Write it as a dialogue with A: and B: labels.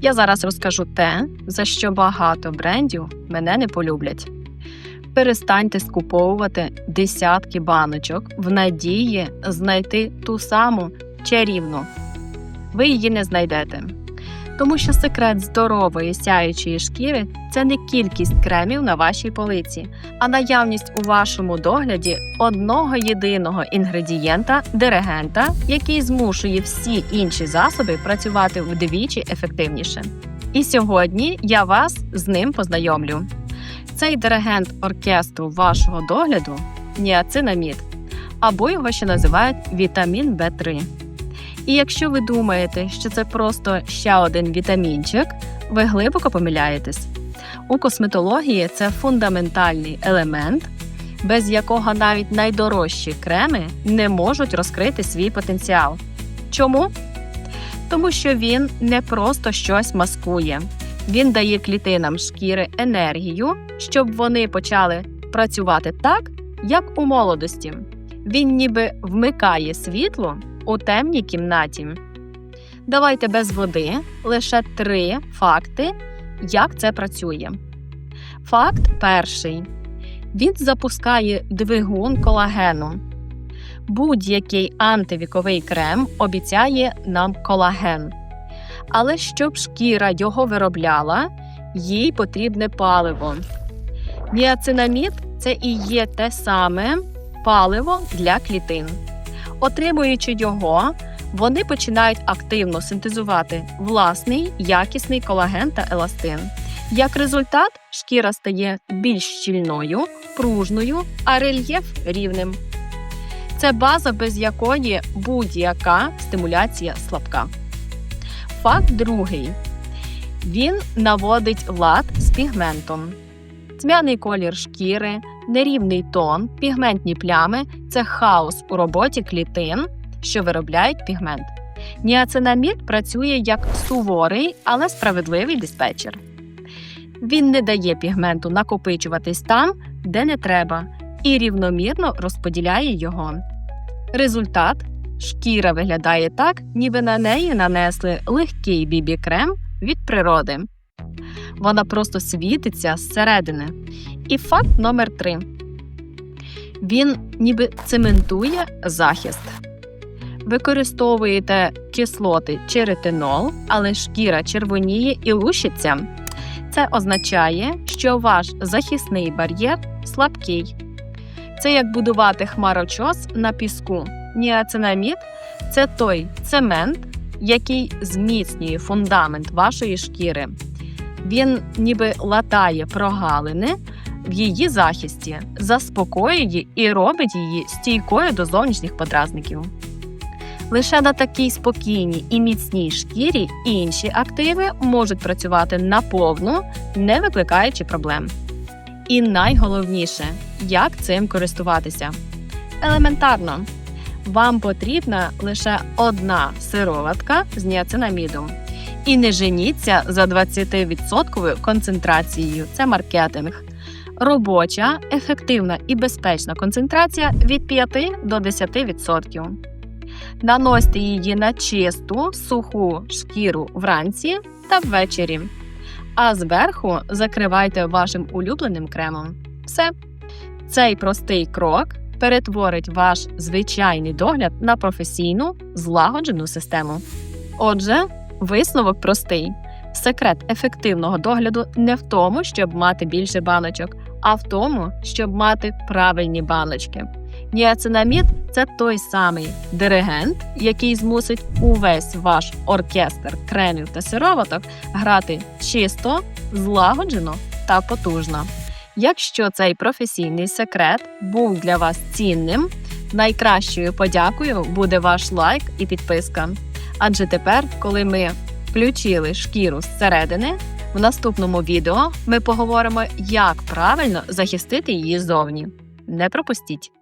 A: Я зараз розкажу те, за що багато брендів мене не полюблять. Перестаньте скуповувати десятки баночок в надії знайти ту саму чарівну. Ви її не знайдете. Тому що секрет здорової сяючої шкіри це не кількість кремів на вашій полиці, а наявність у вашому догляді одного єдиного інгредієнта диригента, який змушує всі інші засоби працювати вдвічі ефективніше. І сьогодні я вас з ним познайомлю. Цей диригент оркестру вашого догляду ніацинамід, або його ще називають вітамін В3. І якщо ви думаєте, що це просто ще один вітамінчик, ви глибоко помиляєтесь. У косметології це фундаментальний елемент, без якого навіть найдорожчі креми не можуть розкрити свій потенціал. Чому? Тому що він не просто щось маскує, він дає клітинам шкіри енергію, щоб вони почали працювати так, як у молодості. Він ніби вмикає світло у темній кімнаті. Давайте без води лише три факти, як це працює. Факт перший: він запускає двигун колагену. Будь-який антивіковий крем обіцяє нам колаген. Але щоб шкіра його виробляла, їй потрібне паливо. Ніацинамід це і є те саме паливо для клітин. Отримуючи його, вони починають активно синтезувати власний якісний колаген та еластин. Як результат, шкіра стає більш щільною, пружною, а рельєф рівним. Це база, без якої будь-яка стимуляція слабка. Факт другий: він наводить лад з пігментом. Тьмяний колір шкіри, нерівний тон, пігментні плями це хаос у роботі клітин, що виробляють пігмент. Ніацинамід працює як суворий, але справедливий диспетчер. Він не дає пігменту накопичуватись там, де не треба, і рівномірно розподіляє його. Результат шкіра виглядає так, ніби на неї нанесли легкий бібі-крем від природи. Вона просто світиться зсередини. І факт номер три: він ніби цементує захист. Використовуєте кислоти чи ретинол, але шкіра червоніє і лущиться. Це означає, що ваш захисний бар'єр слабкий. Це як будувати хмарочос на піску. Ніацинамід це той цемент, який зміцнює фундамент вашої шкіри. Він ніби латає прогалини в її захисті, заспокоює і робить її стійкою до зовнішніх подразників. Лише на такій спокійній і міцній шкірі інші активи можуть працювати наповну, не викликаючи проблем. І найголовніше, як цим користуватися. Елементарно, вам потрібна лише одна сироватка з ніацинамідом. І не женіться за 20% концентрацією. Це маркетинг. Робоча, ефективна і безпечна концентрація від 5 до 10%. Наносьте її на чисту, суху шкіру вранці та ввечері. А зверху закривайте вашим улюбленим кремом. Все. Цей простий крок перетворить ваш звичайний догляд на професійну злагоджену систему. Отже, висновок простий. Секрет ефективного догляду не в тому, щоб мати більше баночок, а в тому, щоб мати правильні баночки. Ніацинамід це той самий диригент, який змусить увесь ваш оркестр кремів та сироваток грати чисто, злагоджено та потужно. Якщо цей професійний секрет був для вас цінним, найкращою подякою буде ваш лайк і підписка. Адже тепер, коли ми включили шкіру зсередини, в наступному відео ми поговоримо, як правильно захистити її ззовні. Не пропустіть!